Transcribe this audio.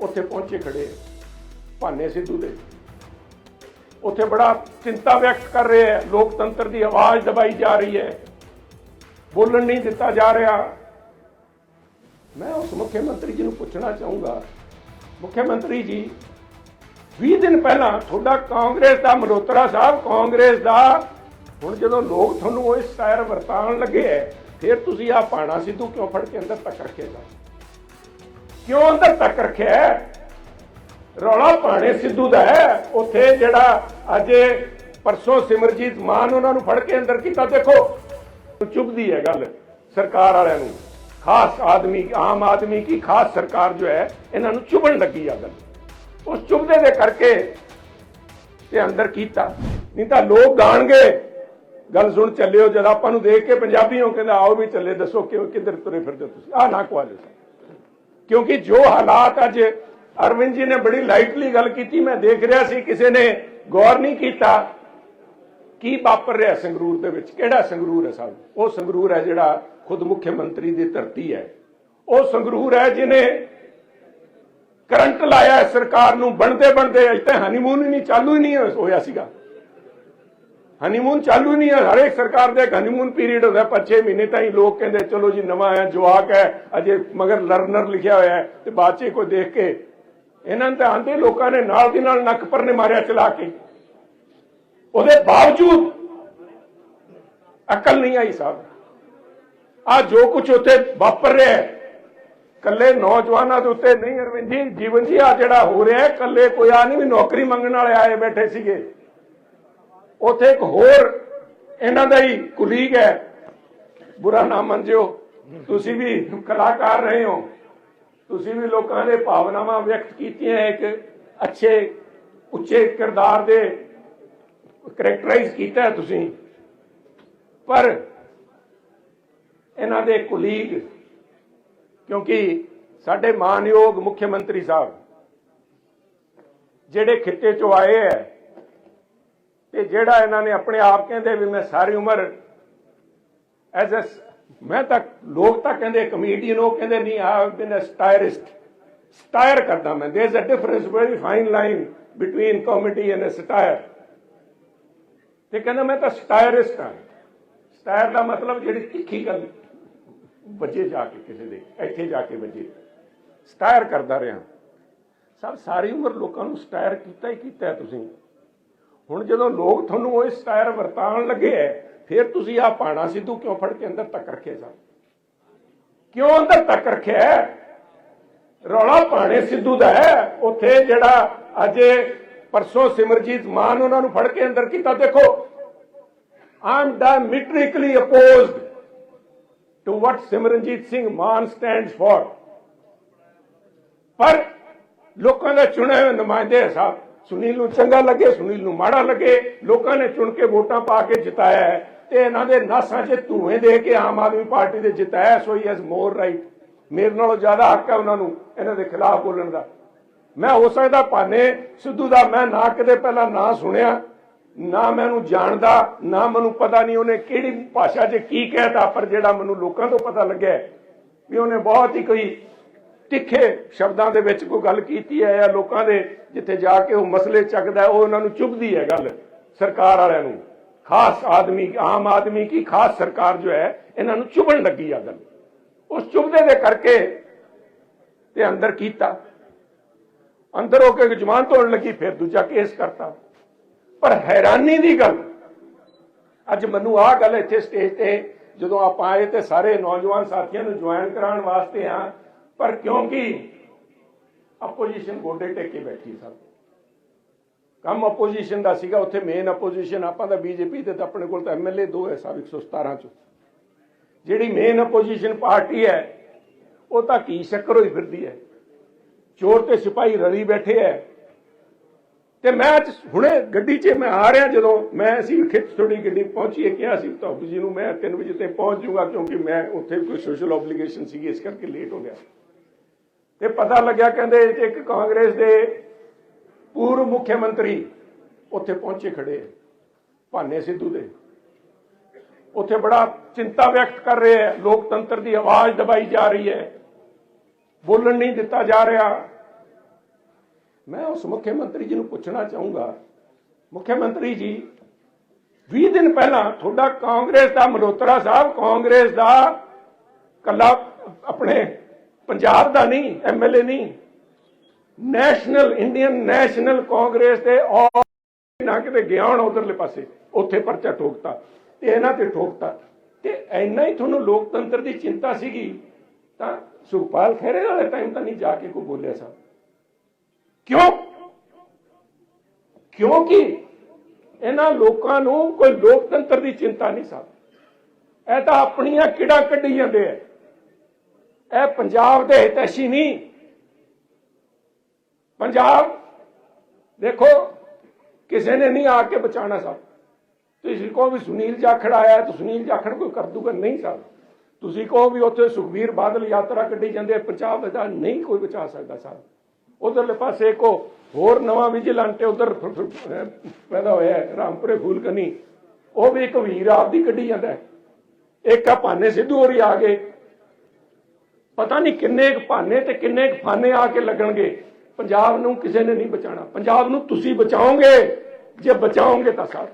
ਉੱਥੇ ਪਹੁੰਚੇ ਖੜੇ ਭਾਨੇ ਸਿੱਧੂ ਦੇ। ਉੱਥੇ ਬੜਾ ਚਿੰਤਾ ਵਿਅਕਤ ਕਰ ਰਹੇ ਹੈ ਲੋਕਤੰਤਰ ਦੀ ਆਵਾਜ਼ ਦਬਾਈ ਜਾ ਰਹੀ ਹੈ। ਬੋਲਣ ਨਹੀਂ ਦਿੱਤਾ ਜਾ ਰਿਹਾ। ਮੈਂ ਉਸ ਮੁੱਖ ਮੰਤਰੀ ਜੀ ਨੂੰ ਪੁੱਛਣਾ ਚਾਹੂੰਗਾ। ਮੁੱਖ ਮੰਤਰੀ ਜੀ 20 ਦਿਨ ਪਹਿਲਾਂ ਤੁਹਾਡਾ ਕਾਂਗਰਸ ਦਾ ਮਲੋਤਰਾ ਸਾਹਿਬ, ਕਾਂਗਰਸ ਦਾ। ਹੁਣ ਜਦੋਂ ਲੋਕ ਤੁਹਾਨੂੰ ਉਹ ਇਸ ਸਟਾਇਰ ਵਰਤਾਉਣ ਲੱਗੇ ਹੈ ਫਿਰ ਤੁਸੀਂ ਆ ਪਾਣਾ ਸਿੱਧੂ ਕਿਉਂ ਫੜ ਕੇ ਅੰਦਰ ਤੱਕ ਰੱਖੇਗਾ ਕਿਉਂ ਅੰਦਰ ਤੱਕ ਰੱਖਿਆ ਰੌਲਾ ਪਾਣੇ ਸਿੱਧੂ ਦਾ ਹੈ। ਉੱਥੇ ਜਿਹੜਾ ਅੱਜ ਪਰਸੋਂ ਸਿਮਰਜੀਤ ਮਾਨ ਉਹਨਾਂ ਨੂੰ ਫੜ ਕੇ ਅੰਦਰ ਕੀਤਾ, ਦੇਖੋ, ਚੁੱਭਦੀ ਹੈ ਗੱਲ ਸਰਕਾਰ ਵਾਲਿਆਂ ਨੂੰ। ਖਾਸ ਆਦਮੀ, ਆਮ ਆਦਮੀ ਕੀ ਖਾਸ ਸਰਕਾਰ ਜੋ ਹੈ, ਇਹਨਾਂ ਨੂੰ ਚੁਭਣ ਲੱਗੀ ਆ ਗੱਲ। ਉਸ ਚੁਭਦੇ ਦੇ ਕਰਕੇ ਤੇ ਅੰਦਰ ਕੀਤਾ। ਨਹੀਂ ਤਾਂ ਲੋਕ ਗਾਣਗੇ, ਗੱਲ ਸੁਣ ਚੱਲਿਓ, ਜਦ ਆਪਾਂ ਨੂੰ ਦੇਖ ਕੇ ਪੰਜਾਬੀਓ ਕਹਿੰਦਾ, ਆਓ ਵੀ ਚੱਲੇ, ਦੱਸੋ ਕਿਉਂ, ਕਿੱਧਰ ਤੁਰੇ ਫਿਰਦੇ ਹੋ ਤੁਸੀਂ? ਆ ਨਾ ਕੁਆਲਿਸ ਕਿਉਂਕਿ ਜੋ ਹਾਲਾਤ ਅੱਜ ਅਰਵਿੰਦ ਜੀ ਨੇ ਬੜੀ ਲਾਈਟਲੀ ਗੱਲ ਕੀਤੀ, ਮੈਂ ਦੇਖ ਰਿਹਾ ਸੀ, ਕਿਸੇ ਨੇ ਗੌਰ ਨਹੀਂ ਕੀਤਾ ਕੀ ਵਾਪਰ ਰਿਹਾ ਸੰਗਰੂਰ ਦੇ ਵਿੱਚ। ਕਿਹੜਾ ਸੰਗਰੂਰ ਹੈ ਸਾਹਿਬ ਉਹ ਸੰਗਰੂਰ ਹੈ ਜਿਹੜਾ ਖੁਦ ਮੁੱਖ ਮੰਤਰੀ ਦੀ ਧਰਤੀ ਹੈ। ਉਹ ਸੰਗਰੂਰ ਹੈ ਜਿਹਨੇ ਕਰੰਟ ਲਾਇਆ ਸਰਕਾਰ ਨੂੰ ਬਣਦੇ ਬਣਦੇ ਅਜੇ ਤਾਂ ਹਨੀਮੂਨ ਹੀ ਨਹੀਂ, ਚਾਲੂ ਹੀ ਨਹੀਂ ਹੋਇਆ ਸੀਗਾ। ਹਨੀਮੂਨ ਚਾਲੂ ਨਹੀਂ ਹੈ। ਹਰੇਕ ਸਰਕਾਰ ਦੇ ਹਨੀਮੂਨ ਪੀਰੀਅਡ ਹੁੰਦਾ ਪਰ 6 ਮਹੀਨੇ ਤਾਈਂ ਲੋਕ ਕਹਿੰਦੇ, ਚਲੋ ਜੀ, ਨਵਾਂ ਹੈ ਜਵਾਕ ਹੈ, ਅਜੇ ਮਗਰ ਲਰਨਰ ਲਿਖਿਆ ਹੋਇਆ ਹੈ ਤੇ ਬਾਅਦ 'ਚ ਕੋਈ ਦੇਖ ਕੇ ਇਹਨਾਂ ਨੂੰ ਤਾਂ ਆਂਦੇ ਲੋਕਾਂ ਨੇ ਨਾਲ ਦੀ ਨਾਲ ਨੱਕ ਪਰ ਮਾਰਿਆ ਚਲਾ ਕੇ। ਉਹਦੇ ਬਾਵਜੂਦ ਅਕਲ ਨਹੀਂ ਆਈ ਸਾਹਿਬ। ਆ ਜੋ ਕੁਝ ਉੱਥੇ ਵਾਪਰ ਰਿਹਾ ਹੈ ਕੱਲੇ ਨੌਜਵਾਨਾਂ ਦੇ ਉੱਤੇ ਨਹੀਂ ਅਰਵਿੰਦ ਜੀ, ਜੀਵਨ ਜੀ ਆ ਜਿਹੜਾ ਹੋ ਰਿਹਾ ਹੈ ਕੱਲੇ ਕੋਈ ਆ ਨਹੀਂ ਵੀ ਨੌਕਰੀ ਮੰਗਣ ਵਾਲੇ ਆਏ ਬੈਠੇ ਸੀਗੇ। ਉੱਥੇ ਇੱਕ ਹੋਰ ਇਹਨਾਂ ਦਾ ਹੀ ਕੁਲੀਗ ਹੈ। ਬੁਰਾ ਨਾ ਮੰਨਿਓ। ਤੁਸੀਂ ਵੀ ਕਲਾਕਾਰ ਰਹੇ ਹੋ। ਤੁਸੀਂ ਵੀ ਲੋਕਾਂ ਦੇ ਭਾਵਨਾਵਾਂ ਵਿਅਕਤ ਕੀਤੀਆਂ ਇੱਕ ਅੱਛੇ, ਉੱਚੇ ਕਿਰਦਾਰ ਦੇ ਕਰੈਕਟਰਾਈਜ਼ ਕੀਤਾ ਤੁਸੀਂ। ਪਰ ਇਹਨਾਂ ਦੇ ਕੁਲੀਗ, ਕਿਉਂਕਿ ਸਾਡੇ ਮਾਨਯੋਗ ਮੁੱਖ ਮੰਤਰੀ ਸਾਹਿਬ, ਜਿਹੜੇ ਖਿੱਤੇ ਚੋਂ ਆਏ ਹੈ ਤੇ ਜਿਹੜਾ ਇਹਨਾਂ ਨੇ ਆਪਣੇ ਆਪ ਕਹਿੰਦੇ ਵੀ ਮੈਂ ਸਾਰੀ ਉਮਰ ਐਜ਼ ਅ ਮੈਂ ਤਾਂ ਲੋਕ ਤਾਂ ਕਹਿੰਦੇ ਕਮੇਡੀਅਨ ਉਹ ਕਹਿੰਦੇ ਨਹੀਂ ਆ ਬਿਨ ਅ ਸਟਾਇਰਿਸਟ ਸਟਾਇਰ ਕਰਦਾ ਮੈਂ। There is a difference very fine line between comedy and satire ਤੇ ਕਹਿੰਦਾ ਮੈਂ ਤਾਂ ਸਟਾਇਰਿਸਟ ਹਾਂ। ਸਟਾਇਰ ਦਾ ਮਤਲਬ ਜਿਹੜੀ ਤਿੱਖੀ ਗੱਲ, ਵੱਜੇ ਜਾ ਕੇ ਕਿਸੇ ਦੇ, ਇੱਥੇ ਜਾ ਕੇ ਵੱਜੇ। ਸਟਾਇਰ ਕਰਦਾ ਰਿਹਾ। ਸਭ ਸਾਰੀ ਉਮਰ ਲੋਕਾਂ ਨੂੰ ਸਟਾਇਰ ਕੀਤਾ ਹੀ ਕੀਤਾ ਤੁਸੀਂ। ਹੁਣ ਜਦੋਂ ਲੋਕ ਤੁਹਾਨੂੰ ਉਹ ਸਟਾਇਰ ਵਰਤਾਉਣ ਲੱਗੇ ਹੈ ਫਿਰ ਤੁਸੀਂ ਆ ਪਾਣਾ ਸਿੱਧੂ ਕਿਉਂ ਫੜ ਕੇ ਅੰਦਰ ਤੱਕ ਰੱਖਿਆ ਸਾ ਕਿਉਂ ਅੰਦਰ ਤੱਕ ਰੱਖਿਆ ਰੌਲਾ ਪਾਣੇ ਸਿੱਧੂ ਦਾ ਹੈ ਉੱਥੇ ਜਿਹੜਾ ਅੱਜ ਪਰਸੋਂ ਸਿਮਰਜੀਤ ਮਾਨ ਉਹਨਾਂ ਨੂੰ ਫੜ ਕੇ ਅੰਦਰ ਕੀਤਾ, ਦੇਖੋ ਆਮ diametrically opposed to what Simranjeet Singh Mann stands for ਪਰ ਲੋਕਾਂ ਦਾ ਚੁਣੇ ਹੋਏ ਨੁਮਾਇੰਦੇ ਹੈ ਸਾਹਿਬ ਸੁਨੀਲ ਨੂੰ ਚੰਗਾ ਲੱਗੇ, ਸੁਨੀਲ ਨੂੰ ਮਾੜਾ ਲੱਗੇ, ਲੋਕਾਂ ਨੇ ਚੁਣ ਕੇ ਵੋਟਾਂ ਪਾ ਕੇ ਜਿਤਾਇਆ ਹੈ ਤੇ ਇਹਨਾਂ ਦੇ ਨਾਸਾਂ 'ਚ ਧੂਏ ਦੇ ਕੇ ਆਮ ਆਦਮੀ ਪਾਰਟੀ ਦੇ ਜਿਤਾਇਆ ਸੋ ਹੀ ਹੈਜ਼ ਮੋਰ ਰਾਈਟ ਮੇਰੇ ਨਾਲੋਂ ਜ਼ਿਆਦਾ ਹੱਕ ਹੈ ਉਹਨਾਂ ਨੂੰ ਇਹਨਾਂ ਦੇ ਖਿਲਾਫ ਬੋਲਣ ਦਾ। ਮੈਂ ਹੋ ਸਕਦਾ ਭਾਨੇ ਸਿੱਧੂ ਦਾ ਮੈਂ ਨਾ ਕਦੇ ਪਹਿਲਾਂ ਨਾ ਸੁਣਿਆ, ਨਾ ਮੈਨੂੰ ਜਾਣਦਾ, ਨਾ ਮੈਨੂੰ ਪਤਾ ਨਹੀਂ ਉਹਨੇ ਕਿਹੜੀ ਭਾਸ਼ਾ 'ਚ ਕੀ ਕਹਿਤਾ, ਪਰ ਜਿਹੜਾ ਮੈਨੂੰ ਲੋਕਾਂ ਤੋਂ ਪਤਾ ਲੱਗਿਆ ਵੀ ਉਹਨੇ ਬਹੁਤ ਹੀ ਕੋਈ ਤਿੱਖੇ ਸ਼ਬਦਾਂ ਦੇ ਵਿੱਚ ਕੋਈ ਗੱਲ ਕੀਤੀ ਹੈ ਜਾਂ ਲੋਕਾਂ ਦੇ ਜਿੱਥੇ ਜਾ ਕੇ ਉਹ ਮਸਲੇ ਚੱਕਦਾ ਉਹ ਉਹਨਾਂ ਨੂੰ ਚੁਭਦੀ ਹੈ ਗੱਲ ਸਰਕਾਰ ਵਾਲਿਆਂ ਨੂੰ। ਖਾਸ ਆਦਮੀ, ਆਮ ਆਦਮੀ ਕੀ ਖਾਸ ਸਰਕਾਰ ਜੋ ਹੈ, ਇਹਨਾਂ ਨੂੰ ਚੁਭਣ ਲੱਗੀ ਆ ਗੱਲ। ਉਸ ਚੁਭਦੇ ਦੇ ਕਰਕੇ ਤੇ ਅੰਦਰ ਕੀਤਾ। ਅੰਦਰ ਹੋ ਕੇ ਜਮਾਨ ਤੋੜਨ ਲੱਗੀ, ਫਿਰ ਦੂਜਾ ਕੇਸ ਕਰਤਾ। ਪਰ ਹੈਰਾਨੀ ਦੀ ਗੱਲ, ਅੱਜ ਮੈਨੂੰ ਆਹ ਗੱਲ ਇੱਥੇ ਸਟੇਜ ਤੇ ਜਦੋਂ ਆਪਾਂ ਆਏ ਤੇ ਸਾਰੇ ਨੌਜਵਾਨ ਸਾਥੀਆਂ ਨੂੰ ਜੁਆਇਨ ਕਰਾਉਣ ਵਾਸਤੇ ਆ ਪਰ ਕਿਉਂਕਿ ਆਪੋਜੀਸ਼ਨ ਗੋਡੇ ਟੇਕ ਕੇ ਬੈਠੀ ਸਭ। ਕੰਮ ਆਪੋਜੀਸ਼ਨ ਦਾ ਸੀਗਾ, ਉੱਥੇ ਮੇਨ ਆਪੋਜੀਸ਼ਨ ਆਪਾਂ ਦਾ ਬੀਜੇਪੀ ਤੇ ਆਪਣੇ ਕੋਲ ਤਾਂ ਐਮਐਲਏ ਦੋ ਹੈ ਸਭ 117 ਚੋਂ। ਜਿਹੜੀ ਮੇਨ ਆਪੋਜੀਸ਼ਨ ਪਾਰਟੀ ਹੈ, ਉਹ ਤਾਂ ਕੀ ਸ਼ੱਕਰ ਹੋਈ ਫਿਰਦੀ ਹੈ। ਚੋਰ ਤੇ ਸਿਪਾਹੀ ਰਲੀ ਬੈਠੇ ਹੈ। ਤੇ ਮੈਂ ਅੱਜ ਹੁਣੇ ਗੱਡੀ 'ਚ ਮੈਂ ਆ ਰਿਹਾ ਜਦੋਂ ਮੈਂ ਅਸੀਂ ਖਿੱਚ ਥੋੜੀ ਗੱਡੀ ਪਹੁੰਚੀ ਕਿਹਾ ਸੀ ਤਾਂ ਜੀ ਨੂੰ, ਮੈਂ 3 ਵਜੇ ਤੇ ਪਹੁੰਚ ਜਾਊਗਾ ਕਿਉਂਕਿ ਮੈਂ ਉੱਥੇ ਕੋਈ ਸੋਸ਼ਲ ਆਬਲੀਗੇਸ਼ਨ ਸੀਗੀ, ਇਸ ਕਰਕੇ ਲੇਟ ਹੋ ਗਿਆ। ਤੇ ਪਤਾ ਲੱਗਿਆ ਕਹਿੰਦੇ ਇੱਕ ਕਾਂਗਰਸ ਦੇ ਪੂਰਵ ਮੁੱਖ ਮੰਤਰੀ ਉੱਥੇ ਪਹੁੰਚੇ ਖੜੇ ਭਾਨੇ ਸਿੱਧੂ ਦੇ। ਉੱਥੇ ਬੜਾ ਚਿੰਤਾ ਵਿਅਕਤ ਕਰ ਰਹੇ ਹੈ ਲੋਕਤੰਤਰ ਦੀ ਆਵਾਜ਼ ਦਬਾਈ ਜਾ ਰਹੀ ਹੈ। ਬੋਲਣ ਨਹੀਂ ਦਿੱਤਾ ਜਾ ਰਿਹਾ। ਮੈਂ ਉਸ ਮੁੱਖ ਮੰਤਰੀ ਜੀ ਨੂੰ ਪੁੱਛਣਾ ਚਾਹੂੰਗਾ, ਮੁੱਖ ਮੰਤਰੀ ਜੀ 20 ਦਿਨ ਪਹਿਲਾਂ ਤੁਹਾਡਾ ਕਾਂਗਰਸ ਦਾ ਮਲੋਤਰਾ ਸਾਹਿਬ, ਕਾਂਗਰਸ ਦਾ ਕੱਲਾ ਆਪਣੇ ਪੰਜਾਬ ਦਾ ਨਹੀਂ ਐਮਐਲਏ ਨਹੀਂ। ਨੈਸ਼ਨਲ ਇੰਡੀਅਨ ਨੈਸ਼ਨਲ ਕਾਂਗਰਸ ਦੇ ਔਰ ਨਾ ਕਿਤੇ ਗਿਆ ਹੋਣਾ ਉਧਰਲੇ ਪਾਸੇ, ਉੱਥੇ ਪਰਚਾ ਠੋਕਤਾ ਤੇ ਇਹਨਾਂ ਤੇ ਠੋਕਤਾ। ਤੇ ਇੰਨਾ ਹੀ ਤੁਹਾਨੂੰ ਲੋਕਤੰਤਰ ਦੀ ਚਿੰਤਾ ਸੀਗੀ, ਤਾਂ ਸੁਖਪਾਲ ਖਹਿਰੇ ਵਾਲੇ ਟਾਈਮ ਤਾਂ ਨਹੀਂ ਜਾ ਕੇ ਕੋਈ ਬੋਲਿਆ ਸਾਹਿਬ ਕਿਉਂ? ਕਿਉਂਕਿ ਇਹਨਾਂ ਲੋਕਾਂ ਨੂੰ ਕੋਈ ਲੋਕਤੰਤਰ ਦੀ ਚਿੰਤਾ ਨਹੀਂ ਸਾਹਿਬ ਇਹ ਤਾਂ ਆਪਣੀਆਂ ਕਿਹੜਾ ਕੱਢੀ ਜਾਂਦੇ ਐ ਇਹ ਪੰਜਾਬ ਦੇ ਹਿਤੈਸ਼ੀ ਨਹੀਂ। ਪੰਜਾਬ, ਦੇਖੋ, ਕਿਸੇ ਨੇ ਨਹੀਂ ਆ ਕੇ ਬਚਾਣਾ ਸਾਹਿਬ ਤੁਸੀਂ ਕਹੋ ਵੀ ਸੁਨੀਲ ਜਾਖੜ ਆਇਆ ਤਾਂ ਸੁਨੀਲ ਜਾਖੜ ਕੋਈ ਕਰ ਦੂਗਾ? ਨਹੀਂ ਸਾਹਿਬ ਤੁਸੀਂ ਕਹੋ ਵੀ ਉੱਥੇ ਸੁਖਵੀਰ ਬਾਦਲ ਯਾਤਰਾ ਕੱਢੀ ਜਾਂਦੇ ਪੰਜਾਬ ਦਾ ਨਹੀਂ ਕੋਈ ਬਚਾ ਸਕਦਾ ਸਾਹਿਬ ਉਧਰਲੇ ਪਾਸੇ ਕੋ ਹੋਰ ਨਵਾਂ ਵਿਜੀਲੈਂਟ ਉਧਰ ਪੈਦਾ ਹੋਇਆ ਰਾਮਪੁਰੇ ਫੂਲਕਨੀ। ਉਹ ਵੀ ਇੱਕ ਵੀਰ ਆਪ ਦੀ ਕੱਢੀ ਜਾਂਦਾ ਇੱਕ ਆ ਭਾਨੇ ਸਿੱਧੂ ਹੋਰੀ ਆ ਗਏ। ਪਤਾ ਨਹੀਂ ਕਿੰਨੇ ਕੁ ਭਾਨੇ ਤੇ ਕਿੰਨੇ ਕੁ ਫਾਨੇ ਆ ਕੇ ਲੱਗਣਗੇ। ਪੰਜਾਬ ਨੂੰ ਕਿਸੇ ਨੇ ਨਹੀਂ ਬਚਾਣਾ ਪੰਜਾਬ ਨੂੰ ਤੁਸੀਂ ਬਚਾਓਗੇ। ਜੇ ਬਚਾਓਗੇ ਤਾਂ ਸਾਹਿਬ